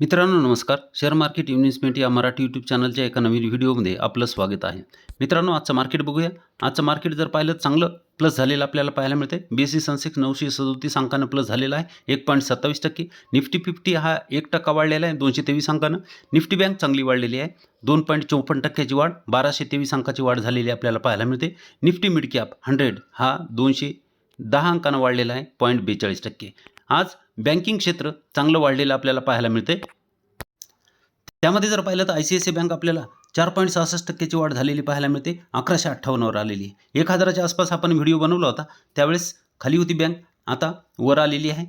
मित्रांनो नमस्कार. Share market investment या मराठी यूट्यूब चॅनलच्या एका नवीन व्हिडिओमध्ये आपलं स्वागत आहे. मित्रांनो आजचं मार्केट बघूया. आजचं मार्केट जर पाहिलं चांगलं प्लस झालेलं आपल्याला पाहायला मिळते बी एस सी सेन्सेक्स नऊशे सदोतीस अंकानं प्लस झालेला आहे. एक पॉईंट सत्तावीस टक्के. निफ्टी फिफ्टी हा एक टक्का वाढलेला आहे दोनशे तेवीस अंकानं. निफ्टी बँक चांगली वाढलेली आहे. दोन पॉईंट चौपन्न टक्क्याची वाढ बाराशे तेवीस अंकाची वाढ झालेली आपल्याला पाहायला मिळते. निफ्टी मिड कॅप हंड्रेड हा दोनशे दहा अंकानं वाढलेला आहे पॉईंट बेचाळीस टक्के. आज बँकिंग क्षेत्र चांगलं वाढलेलं आपल्याला पाहायला मिळते त्यामध्ये जर पाहिलं तर I C I C bank आपल्याला चार पॉईंट सहासष्ट टक्क्याची वाढ झालेली पाहायला मिळते. अकराशे अठ्ठावन्नवर आलेली आहे. एक हजाराच्या आसपास आपण व्हिडिओ बनवला होता. त्यावेळेस खाली होती बँक आता वर आलेली आहे.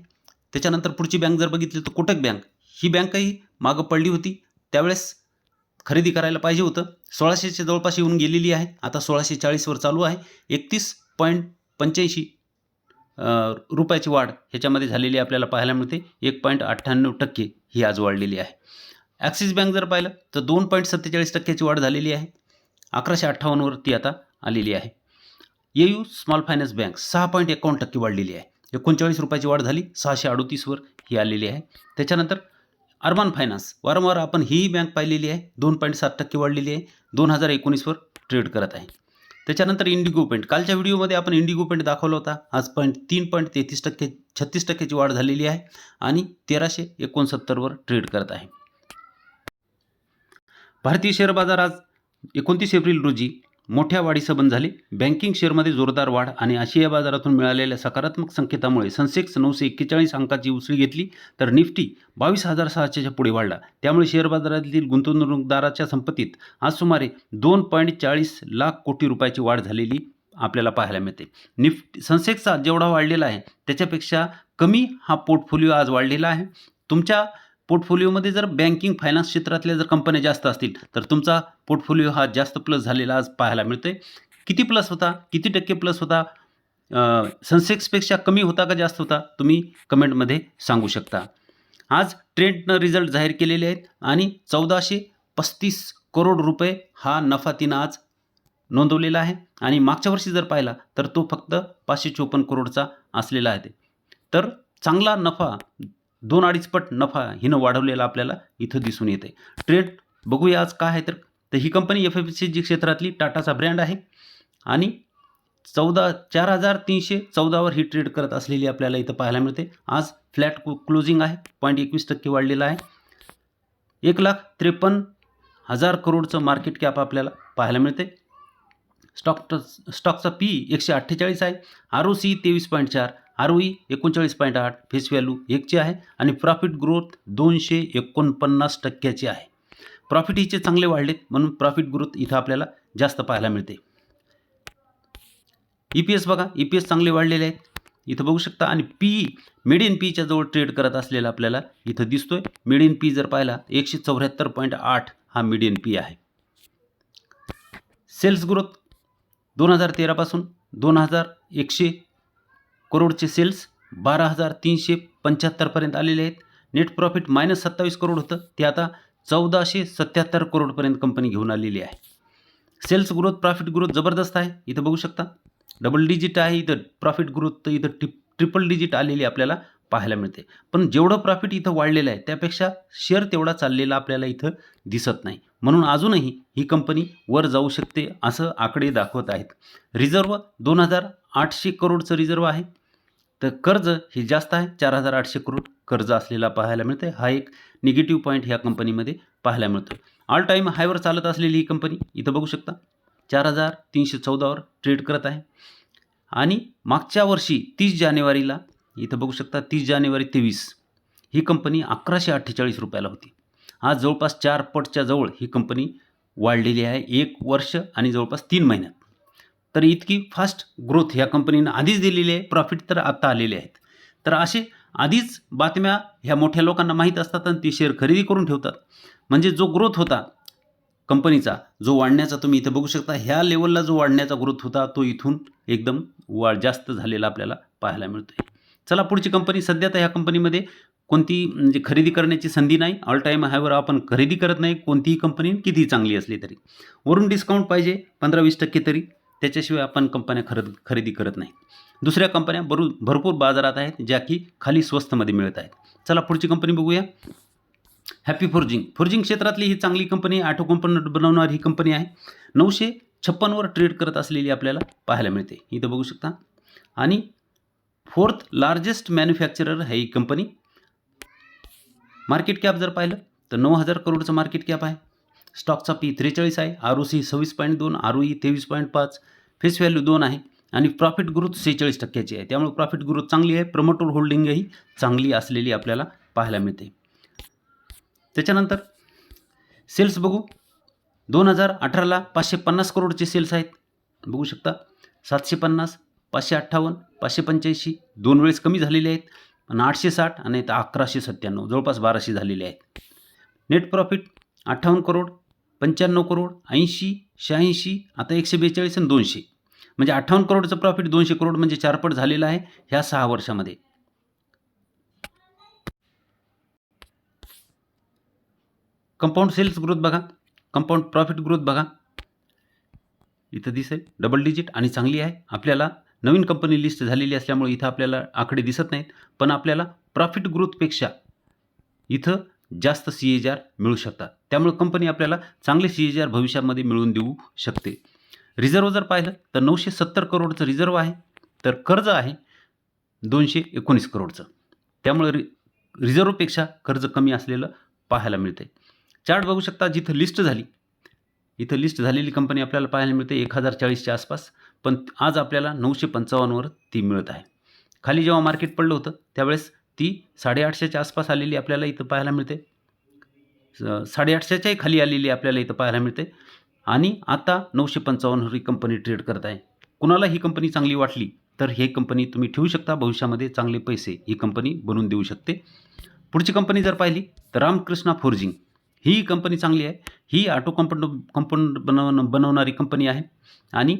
त्याच्यानंतर पुढची बँक जर बघितली तर कोटक बँक ही बँकही मागं पडली होती. त्यावेळेस खरेदी करायला पाहिजे होतं. सोळाशेच्या जवळपास येऊन गेलेली आहे. आता सोळाशे चाळीसवर चालू आहे. एकतीस पॉईंट पंच्याऐंशी रुपयाची वाढ ह्याच्यामध्ये झालेली आपल्याला पाहायला मिळते. एक पॉईंट अठ्ठ्याण्णव टक्के ही आज वाढलेली आहे. ॲक्सिस बँक जर पाहिलं तर दोन पॉईंट सत्तेचाळीस टक्क्याची वाढ झालेली आहे. अकराशे अठ्ठावन्नवर ती आता आलेली आहे. येयू यू स्मॉल फायनान्स बँक सहा पॉईंट एकावन्न टक्के वाढलेली आहे. एकोणचाळीस रुपयाची वाढ झाली सहाशे अडोतीसवर ही आलेली आहे. त्याच्यानंतर अर्बन फायनान्स वारंवार आपण ही बँक पाहिलेली आहे. दोन पॉईंट सात टक्के वाढलेली आहे. दोन हजार एकोणीसवर ट्रेड करत आहे. त्याच्यानंतर इंडिगो पेंट. कालच्या व्हिडिओमध्ये आपण इंडिगो पेंट दाखवला होता. आज पॉईंट तीन पॉईंट तेहतीस टक्के छत्तीस टक्क्याची वाढ झालेली आहे आणि तेराशे एकोणसत्तरवर ट्रेड करत आहे. भारतीय शेअर बाजार आज एकोणतीस एप्रिल रोजी मोठ्या वाढीसह बंद बँकिंग शेअरमध्ये जोरदार वाढ आणि आशिया बाजारातून मिळालेल्या सकारात्मक संकेतामुळे सेन्सेक्स नऊशे एक्केचाळीस अंकाची उसळी घेतली तर निफ्टी बावीस हजार सहाशेच्या पुढे वाढला. त्यामुळे शेअर बाजारातील गुंतवणूकदाराच्या संपत्तीत आज सुमारे दोन पॉईंट चाळीस लाख कोटी रुपयाची वाढ झालेली आपल्याला पाहायला मिळते. निफ्टी सेन्सेक्सचा जेवढा वाढलेला आहे त्याच्यापेक्षा कमी हा पोर्टफोलिओ आज वाढलेला आहे. तुमच्या पोर्टफोलिओमध्ये जर बँकिंग फायनान्स क्षेत्रातल्या जर कंपन्या जास्त असतील तर तुमचा पोर्टफोलिओ हा जास्त प्लस झालेला आज पाहायला मिळतोय. किती प्लस होता? किती टक्के प्लस होता? सनसेक्सपेक्षा कमी होता का जास्त होता? तुम्ही कमेंटमध्ये सांगू शकता. आज ट्रेंडनं रिझल्ट जाहीर केलेले आहेत आणि चौदाशे पस्तीस करोड रुपये हा नफा तिनं आज नोंदवलेला आहे. आणि मागच्या वर्षी जर पाहिला तर तो फक्त पाचशे चोपन्न करोडचा असलेला आहे. तर चांगला नफा दोन अडीच पट नफा हिनं वाढवलेला आपल्याला इथं दिसून येते ट्रेड बघूया आज काय आहे तर. तर ही company F F C G क्षेत्रातली टाटाचा ब्रँड आहे. आणि चौदा चार हजार तीनशे चौदावर ही ट्रेड करत असलेली आपल्याला इथं पाहायला मिळते. आज फ्लॅट क्लोजिंग आहे. पॉईंट एकवीस टक्के वाढलेला आहे. एक लाख त्रेपन्न हजार करोडचं मार्केट कॅप आपल्याला पाहायला मिळते. स्टॉक स्टॉकचा पी एकशे अठ्ठेचाळीस आहे. आर ओ सी तेवीस पॉईंट चार. आर ओ ई एकोणचाळीस पॉईंट आठ फेस व्हॅल्यू एकची आहे आणि प्रॉफिट ग्रोथ दोनशे एकोणपन्नास टक्क्याची आहे. प्रॉफिट हिचे चांगले वाढलेत म्हणून प्रॉफिट ग्रोथ इथं आपल्याला जास्त पाहायला मिळते. ई पी एस बघा ई पी एस चांगले वाढलेले आहेत. इथं बघू शकता आणि पी मिडियन पीच्या जवळ ट्रेड करत असलेला आपल्याला इथं दिसतोय. मिडियन पी जर पाहिला एकशे चौऱ्याहत्तर पॉईंट आठ हा मिडियन पी आहे. सेल्स ग्रोथ दोन हजार तेरापासून दोन हजार एकशे करोडचे सेल्स बारा हजार तीनशे पंच्याहत्तरपर्यंत आलेले आहेत. नेट प्रॉफिट मायनस सत्तावीस करोड होतं. ते आता चौदाशे सत्याहत्तर करोडपर्यंत कंपनी घेऊन आलेली आहे. सेल्स ग्रोथ प्रॉफिट ग्रोथ जबरदस्त आहे. इथं बघू शकता. डबल डिजिट आहे इथं. प्रॉफिट ग्रोथ तर इथं टिप ट्रिपल डिजिट आलेली आपल्याला पाहायला मिळते. पण जेवढं प्रॉफिट इथं वाढलेलं आहे त्यापेक्षा शेअर तेवढा चाललेला आपल्याला इथं दिसत नाही. म्हणून अजूनही ही कंपनी वर जाऊ शकते असं आकडे दाखवत आहेत. रिझर्व दोन हजार आठशे करोडचं रिझर्व आहे. तर कर्ज हे जास्त आहे. चार हजार आठशे करोड कर्ज असलेला पाहायला मिळते हा एक निगेटिव्ह पॉईंट ह्या कंपनीमध्ये पाहायला मिळतो ऑल टाईम हायवर चालत असलेली ही कंपनी इथं बघू शकता. चार हजार तीनशे चौदावर ट्रेड करत आहे. आणि मागच्या वर्षी तीस जानेवारीला इथं बघू शकता तीस जानेवारी तेवीस ही कंपनी अकराशे अठ्ठेचाळीस रुपयाला होती. आज जवळपास चार पटच्या जवळ ही कंपनी वाढलेली आहे. एक वर्ष आणि जवळपास तीन महिन्यात. तर इतकी फास्ट ग्रोथ ह्या कंपनीनं आधीच दिलेली आहे. प्रॉफिट तर आत्ता आलेले आहेत. तर असे आधीच बातम्या ह्या मोठ्या लोकांना माहीत असतात आणि ते शेअर खरेदी करून ठेवतात. म्हणजे जो ग्रोथ होता कंपनीचा जो वाढण्याचा तुम्ही इथं बघू शकता ह्या लेवलला जो वाढण्याचा ग्रोथ होता तो इथून एकदम वाढ जास्त झालेला आपल्याला पाहायला मिळतो आहे चला पुढची कंपनी सध्या तर ह्या कंपनीमध्ये कोणती म्हणजे खरेदी करण्याची संधी नाही. ऑल टाईम हायवर आपण खरेदी करत नाही. कोणतीही कंपनी कितीही चांगली असली तरी. वरून डिस्काउंट पाहिजे पंधरा वीस टक्के तरी. त्याच्याशिवाय आपण कंपन्या खरेदी खरेदी करत नाही. दुसऱ्या कंपन्या बरू भरपूर बाजारात आहेत ज्या की खाली स्वस्तमध्ये मिळत आहेत. चला पुढची कंपनी बघूया. हॅपी फोर्जिंग फोर्जिंग क्षेत्रातली ही चांगली कंपनी ऑटो कंपनी बनवणारी ही कंपनी आहे. नऊशे छप्पनवर ट्रेड करत असलेली आपल्याला पाहायला मिळते. इथं बघू शकता. आणि फोर्थ लार्जेस्ट मॅन्युफॅक्चरर आहे ही कंपनी मार्केट कॅप जर पाहिलं तर नऊ हजार करोडचं मार्केट कॅप आहे. स्टॉकचा पी त्रेचाळीस आहे आर ओ सी सव्वीस पॉईंट दोन आर ओ ई तेवीस पॉईंट पाच फेस व्हॅल्यू दोन आहे आणि प्रॉफिट ग्रोथ सेहेचाळीस टक्क्याची आहे. त्यामुळे प्रॉफिट ग्रोथ चांगली आहे प्रमोटर होल्डिंगही चांगली असलेली आपल्याला पाहायला मिळते. त्याच्यानंतर सेल्स बघू. दोन हजार अठराला पाचशे पन्नास करोडचे सेल्स आहेत. बघू शकता सातशे पन्नास पाचशे अठ्ठावन्न पाचशे पंच्याऐंशी दोन वेळेस कमी झालेले आहेत. आणि आठशे साठ आणि तर अकराशे सत्त्याण्णव जवळपास बाराशे झालेले आहेत. नेट प्रॉफिट अठ्ठावन्न करोड पंच्याण्णव करोड ऐंशी शहाऐंशी आता एकशे बेचाळीस आणि दोनशे. म्हणजे अठ्ठावन्न करोडचं प्रॉफिट दोनशे करोड म्हणजे चारपट झालेलं आहे ह्या सहा वर्षामध्ये. कंपाऊंड सेल्स ग्रोथ बघा. कंपाऊंड प्रॉफिट ग्रोथ बघा. इथं दिसेल. डबल डिजिट आणि चांगली आहे. आपल्याला नवीन कंपनी लिस्ट झालेली असल्यामुळे इथं आपल्याला आकडे दिसत नाहीत पण आपल्याला प्रॉफिट ग्रोथपेक्षा इथं जास्त सी एच आर मिळू शकतात. त्यामुळे कंपनी आपल्याला चांगले सी एच आर भविष्यामध्ये मिळवून देऊ शकते. रिझर्व जर पाहिलं तर नऊशे सत्तर करोडचं रिझर्व आहे तर कर्ज आहे दोनशे एकोणीस करोडचं. त्यामुळे रि रिझर्वपेक्षा कर्ज कमी असलेलं पाहायला मिळते चार्ट बघू शकता जिथं लिस्ट झाली इथं लिस्ट झालेली कंपनी आपल्याला पाहायला मिळते एक हजार चाळीसच्या आसपास. पण आज आपल्याला नऊशे पंचावन्नवर ती मिळत आहे. खाली जेव्हा मार्केट पडलं होतं त्यावेळेस ती साडेआठशेच्या आसपास आलेली आपल्याला इथं पाहायला मिळते. साडेआठशेच्याही खाली आलेली आपल्याला इथं पाहायला मिळते. आणि आता नऊशे पंचावन्नवर ही कंपनी ट्रेड करत आहे. कुणाला ही कंपनी चांगली वाटली तर हे कंपनी तुम्ही ठेवू शकता. भविष्यामध्ये चांगले पैसे ही कंपनी बनवून देऊ शकते. पुढची कंपनी जर पाहिली तर रामकृष्णा फोर्जिंग ही कंपनी चांगली आहे. ही ऑटो कंपन कंपन बनव बनवणारी कंपनी आहे. आणि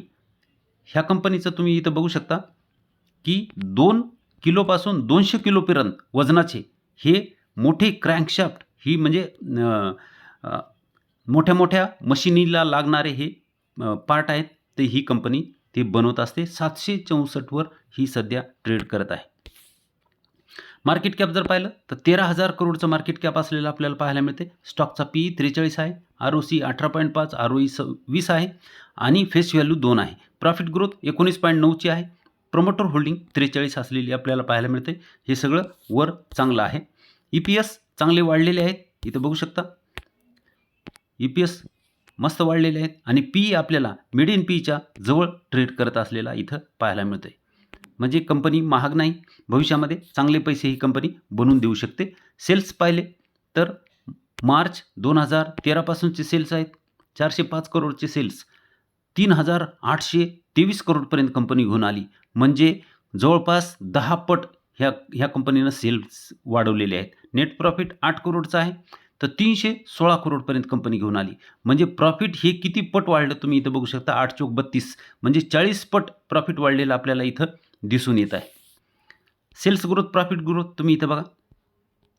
ह्या कंपनीचं तुम्ही इथं बघू शकता की दोन किलोपासून दोनशे किलोपर्यंत वजनाचे हे मोठे क्रँकशाफ्ट ही म्हणजे मोठ्या मोठ्या मशिनीला लागणारे हे पार्ट आहेत. ते ही कंपनी ते बनवत असते. सातशे चौसष्टवर ही सध्या ट्रेड करत आहे. मार्केट कॅप जर पाहिलं तर तेरा हजार करोडचं मार्केट कॅप असलेलं आपल्याला पाहायला मिळते. स्टॉकचा पी त्रेचाळीस आहे. आर ओ सी अठरा पॉईंट पाच आर ओ ई स वीस आहे आणि फेस व्हॅल्यू दोन आहे. प्रॉफिट ग्रोथ एकोणीस पॉईंट नऊची आहे. प्रमोटर होल्डिंग त्रेचाळीस असलेली आपल्याला पाहायला मिळते. हे सगळं वर चांगलं आहे. ई पी एस चांगले वाढलेले आहेत. इथं बघू शकता. ई पी एस मस्त वाढलेले आहेत आणि पी आपल्याला मिडियन पीच्या जवळ ट्रेड करत असलेला इथं पाहायला मिळते म्हणजे कंपनी महाग नाही. भविष्यामध्ये चांगले पैसे ही कंपनी बनवून देऊ शकते. सेल्स पाहिले तर मार्च दोन हजार तेरापासूनचे सेल्स आहेत. चारशे पाच करोडचे सेल्स. तीन हजार आठशे तेवीस करोडपर्यंत कंपनी घेऊन आली. म्हणजे जवळपास दहा पट ह्या ह्या कंपनीनं सेल्स वाढवलेले आहेत. नेट प्रॉफिट आठ करोडचं आहे. तर तीनशे सोळा करोडपर्यंत कंपनी घेऊन आली. म्हणजे प्रॉफिट हे किती पट वाढलं तुम्ही इथं बघू शकता. आठ चोक बत्तीस. म्हणजे चाळीस पट प्रॉफिट वाढलेलं आपल्याला इथं दिसून येत आहे. सेल्स ग्रोथ प्रॉफिट ग्रोथ तुम्ही इथं बघा.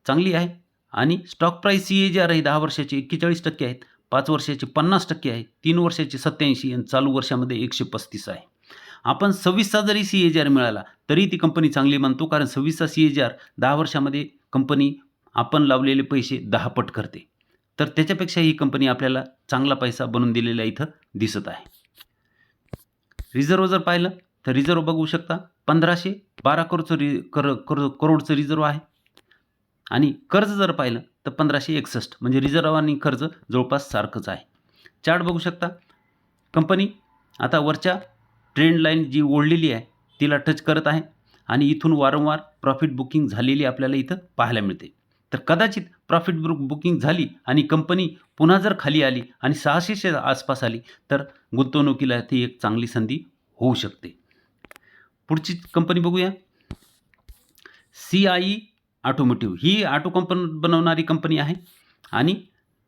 चांगली आहे. आणि stock price C A G R आहे दहा वर्षाचे एक्केचाळीस टक्के आहेत पाच वर्षाचे पन्नास टक्के आहे तीन वर्षाचे सत्याऐंशी आणि चालू वर्षामध्ये एकशे पस्तीस आहे. आपण सव्वीसचा जरी सी ए जी आर मिळाला तरी ती कंपनी चांगली मानतो कारण सव्वीसचा सी ए जी आर दहा वर्षामध्ये कंपनी आपण लावलेले पैसे दहा पट करते. तर त्याच्यापेक्षा ही कंपनी आपल्याला चांगला पैसा बनवून दिलेला इथं दिसत आहे. रिझर्व जर पाहिलं तर रिझर्व बघू शकता पंधराशे बारा करोडचं रि कर करो करोडचं रिझर्व आहे. आणि कर्ज जर पाहिलं तर पंधराशे एकसष्ट म्हणजे रिझर्व आणि कर्ज जवळपास सारखंच आहे. चार्ट बघू शकता. कंपनी आता वरच्या ट्रेंड लाईन जी ओढलेली आहे तिला टच करत आहे आणि इथून वारंवार प्रॉफिट बुकिंग झालेली आपल्याला इथं पाहायला मिळते. तर कदाचित प्रॉफिट बुक बुकिंग झाली आणि कंपनी पुन्हा जर खाली आली आणि सहाशेच्या आसपास आली तर गुंतवणुकीला ती एक चांगली संधी होऊ शकते. पुढची कंपनी बघूया. सी आय ऑटोमोटिव्ह ही ऑटो कंपन बनवणारी कंपनी आहे. आणि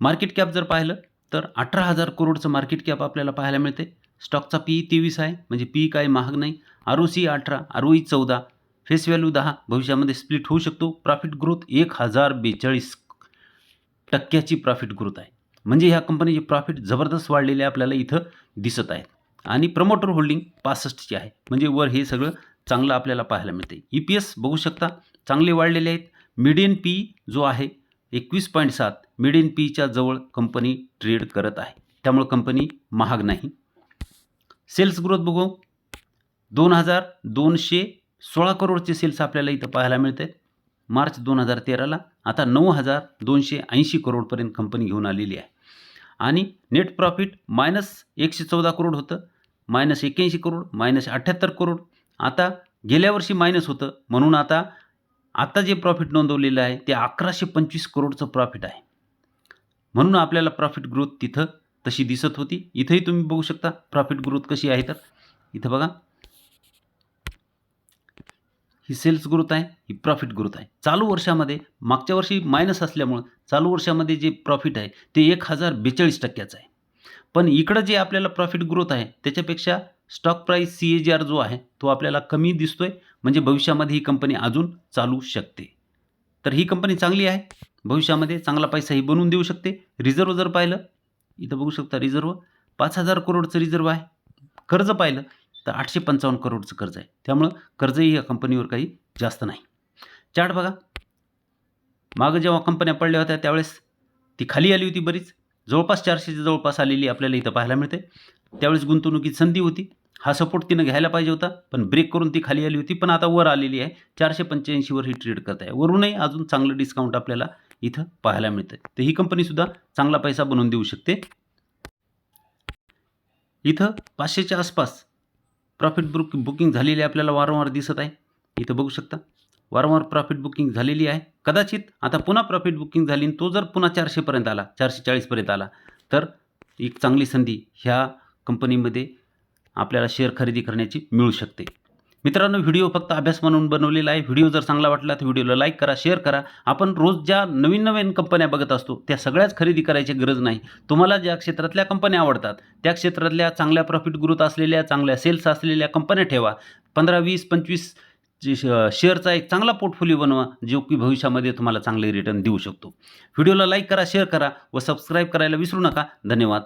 मार्केट कॅप जर पाहिलं तर अठरा हजार करोडचं मार्केट कॅप आपल्याला पाहायला मिळते. स्टॉकचा पी तेवीस आहे म्हणजे पी काय महाग नाही. आर ओ सी अठरा आर ओ ई चौदा फेस व्हॅल्यू दहा भविष्यामध्ये स्प्लिट होऊ शकतो. प्रॉफिट ग्रोथ एक हजार बेचाळीस टक्क्याची प्रॉफिट ग्रोथ आहे. म्हणजे ह्या कंपनीचे प्रॉफिट जबरदस्त वाढलेले आपल्याला इथं दिसत आहेत आणि प्रमोटर होल्डिंग पासष्टची आहे. म्हणजे वर हे सगळं चांगलं आपल्याला पाहायला मिळते. ई पी एस बघू शकता चांगले वाढलेले आहेत. मिडियन पी जो आहे एकवीस पॉईंट सात मिडियन पीच्या जवळ कंपनी ट्रेड करत आहे. त्यामुळं कंपनी महाग नाही. सेल्स ग्रोथ बघू. दोन हजार दोनशे सोळा करोडचे सेल्स आपल्याला इथं पाहायला मिळत. आहेत मार्च दोन हजार तेराला आता नऊ हजार दोनशे ऐंशी करोडपर्यंत कंपनी घेऊन आलेली आहे. आणि नेट प्रॉफिट मायनस एकशे चौदा करोड होतं. मायनस एक्याऐंशी करोड मायनस अठ्ठ्याहत्तर करोड. आता गेल्या वर्षी मायनस होतं. म्हणून आता आता जे प्रॉफिट नोंदवलेलं आहे ते अकराशे पंचवीस करोडचं प्रॉफिट आहे. म्हणून आपल्याला प्रॉफिट ग्रोथ तिथं तशी दिसत होती. इथंही तुम्ही बघू शकता प्रॉफिट ग्रोथ कशी आहे तर. इथं बघा. ही सेल्स ग्रोथ आहे ही प्रॉफिट ग्रोथ आहे. चालू वर्षामध्ये मागच्या वर्षी मायनस असल्यामुळं चालू वर्षामध्ये जे प्रॉफिट आहे ते एक हजार बेचाळीस टक्क्याचं आहे. पण इकडं जे आपल्याला प्रॉफिट ग्रोथ आहे त्याच्यापेक्षा stock price C A G R जो आहे तो आपल्याला कमी दिसतो आहे म्हणजे भविष्यामध्ये ही कंपनी अजून चालू शकते. तर ही कंपनी चांगली आहे. भविष्यामध्ये चांगला पैसाही बनवून देऊ शकते. रिझर्व जर पाहिलं इथं बघू शकता रिझर्व. पाच हजार करोडचं रिझर्व आहे. कर्ज पाहिलं तर आठशे पंचावन्न करोडचं कर्ज आहे. त्यामुळं कर्जही या कंपनीवर काही जास्त नाही. चार्ट बघा. मागं जेव्हा कंपन्या पडल्या होत्या त्यावेळेस ती खाली आली होती बरीच. जवळपास चारशेच्या जवळपास आलेली आपल्याला इथं पाहायला मिळते. त्यावेळेस गुंतवणुकीत संधी होती. हा सपोर्ट तिनं घ्यायला पाहिजे होता पण ब्रेक करून ती खाली आली होती पण आता वर आलेली आहे. चारशे पंच्याऐंशीवर ही ट्रेड करत आहे. वरूनही अजून चांगलं डिस्काउंट आपल्याला इथं पाहायला मिळतं तर ही कंपनीसुद्धा चांगला पैसा बनवून देऊ शकते. इथं पाचशेच्या आसपास प्रॉफिट बुक बुकिंग झालेली आपल्याला वारंवार दिसत आहे. इथं बघू शकता. वारंवार प्रॉफिट बुकिंग झालेली आहे. कदाचित आता पुन्हा प्रॉफिट बुकिंग झाली आणि तो जर पुन्हा चारशेपर्यंत आला चारशे चाळीसपर्यंत आला तर एक चांगली संधी ह्या कंपनीमध्ये आपल्याला शेअर खरेदी करण्याची मिळू शकते. मित्रांनो व्हिडिओ फक्त अभ्यास म्हणून बनवलेला आहे. व्हिडिओ जर चांगला वाटला तर व्हिडिओला लाईक करा शेअर करा. आपण रोज ज्या नवीन नवीन कंपन्या बघत असतो त्या सगळ्याच खरेदी करायची गरज नाही. तुम्हाला ज्या क्षेत्रातल्या कंपन्या आवडतात त्या क्षेत्रातल्या चांगल्या प्रॉफिट ग्रोथ असलेल्या चांगल्या सेल्स असलेल्या कंपन्या ठेवा. पंधरा वीस पंचवीस जे शेअरचा एक चांगला पोर्टफोलिओ बनवा जो की भविष्यामध्ये तुम्हाला चांगले रिटर्न देऊ शकतो. व्हिडिओला लाईक करा शेअर करा व सबस्क्राईब करायला विसरू नका. धन्यवाद.